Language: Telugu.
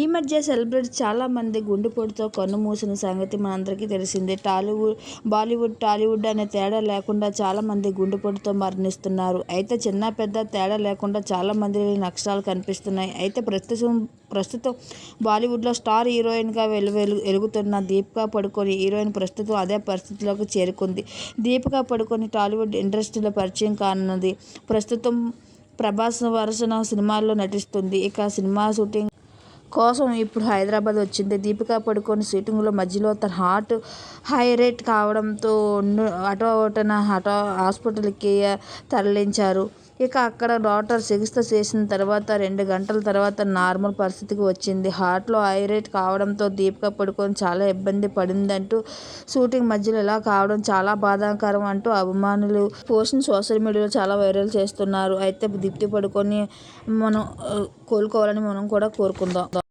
ఈ మధ్య సెలబ్రిటీ చాలామంది గుండెపోటుతో కన్నుమూసిన సంగతి మనందరికీ తెలిసిందే. టాలీవుడ్, బాలీవుడ్, టాలీవుడ్ అనే తేడా లేకుండా చాలామంది గుండెపోటుతో మరణిస్తున్నారు. అయితే చిన్న పెద్ద తేడా లేకుండా చాలామంది నష్టాలు కనిపిస్తున్నాయి. అయితే ప్రస్తుతం ప్రస్తుతం బాలీవుడ్లో స్టార్ హీరోయిన్గా వెలు వెలుగుతున్న దీపికా పడుకొని హీరోయిన్ ప్రస్తుతం అదే పరిస్థితిలోకి చేరుకుంది. దీపికా పడుకొని టాలీవుడ్ ఇండస్ట్రీలో పరిచయం కానున్నది. ప్రస్తుతం ప్రభాస్ వరుసన సినిమాల్లో నటిస్తుంది. ఇక సినిమా షూటింగ్ కోసం ఇప్పుడు హైదరాబాద్ వచ్చింది. దీపికా పడుకొని షూటింగుల మధ్యలో తన హార్ట్ హైరేట్ కావడంతో హుటాహుటిన హాస్పిటల్కి తరలించారు. ఇక అక్కడ డాక్టర్ చికిత్స చేసిన తర్వాత రెండు గంటల తర్వాత నార్మల్ పరిస్థితికి వచ్చింది. హార్ట్లో ఐరేట్ కావడంతో దీపిక పడుకొని చాలా ఇబ్బంది పడిందంటూ, షూటింగ్ మధ్యలో ఇలా కావడం చాలా బాధాకరం అంటూ అభిమానులు పోస్ట్ని సోషల్ మీడియాలో చాలా వైరల్ చేస్తున్నారు. అయితే దీప్తి మనం కోలుకోవాలని మనం కూడా కోరుకుందాం.